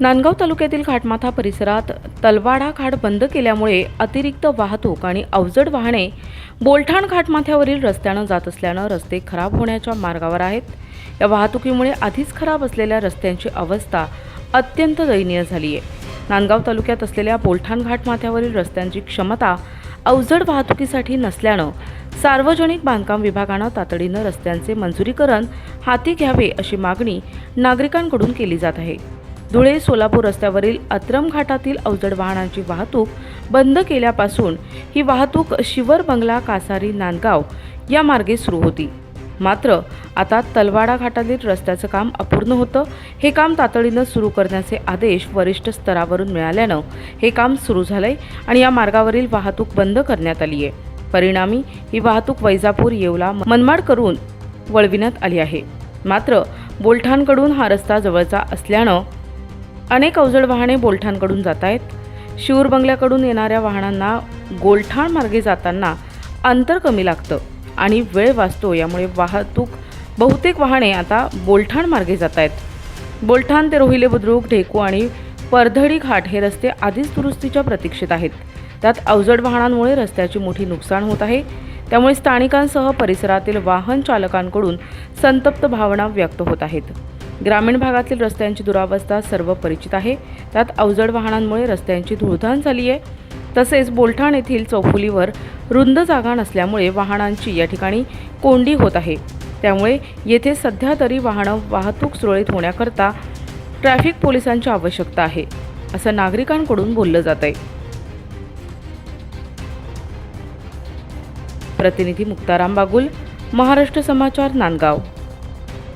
नांदगाव तालुक्यातील घाटमाथा परिसरात तलवाडा घाट बंद केल्यामुळे अतिरिक्त वाहतूक आणि अवजड वाहने बोलठाण घाटमाथ्यावरील रस्त्यानं जात असल्यानं रस्ते खराब होण्याच्या मार्गावर आहेत. या वाहतुकीमुळे आधीच खराब असलेल्या रस्त्यांची अवस्था अत्यंत दयनीय झाली आहे नांदगाव तालुक्यात असलेल्या बोलठाण घाटमाथ्यावरील रस्त्यांची क्षमता अवजड वाहतुकीसाठी नसल्यानं सार्वजनिक बांधकाम विभागानं तातडीनं रस्त्यांचे मंजुरीकरण हाती घ्यावे अशी मागणी नागरिकांकडून केली जात आहे. धुळे सोलापूर रस्त्यावरील अत्रम घाटातील अवजड वाहनांची वाहतूक बंद केल्यापासून ही वाहतूक शिवर बंगला कासारी नांदगाव या मार्गे सुरू होती. मात्र आता तलवाडा घाटातील रस्त्याचं काम अपूर्ण होतं. हे काम तातडीनं सुरू करण्याचे आदेश वरिष्ठ स्तरावरून मिळाल्यानं हे काम सुरू झालंय आणि या मार्गावरील वाहतूक बंद करण्यात आली आहे परिणामी ही वाहतूक वैजापूर येवला मनमाड करून वळविण्यात आली आहे. मात्र बोलठाणकडून हा रस्ता जवळचा असल्यानं अनेक अवजड वाहने बोलठाणकडून जात आहेत. शिवर बंगल्याकडून येणाऱ्या वाहनांना गोलठाण मार्गे जाताना अंतर कमी लागतं आणि वेळ वाचतो यामुळे वाहतूक बहुतेक वाहने आता बोलठाण मार्गे जात आहेत. बोलठाण ते रोहिले बुद्रुक ढेकू आणि परधडी घाट हे रस्ते आधीच दुरुस्तीच्या प्रतीक्षेत आहेत. त्यात अवजड वाहनांमुळे रस्त्याची मोठी नुकसान होत आहे. त्यामुळे स्थानिकांसह परिसरातील वाहन चालकांकडून संतप्त भावना व्यक्त होत आहेत. ग्रामीण भागातील रस्त्यांची दुरावस्था सर्व परिचित आहे. त्यात अवजड वाहनांमुळे रस्त्यांची धुळधाण झाली आहे. तसेच बोलठाण येथील चौफुलीवर रुंद जागा नसल्यामुळे वाहनांची या ठिकाणी कोंडी होत आहे. त्यामुळे येथे सध्या तरी वाहनं वाहतूक सुरळीत होण्याकरता ट्रॅफिक पोलिसांची आवश्यकता आहे असं नागरिकांकडून बोललं जात आहे. प्रतिनिधी मुक्ताराम बागुल महाराष्ट्र समाचार नांदगाव.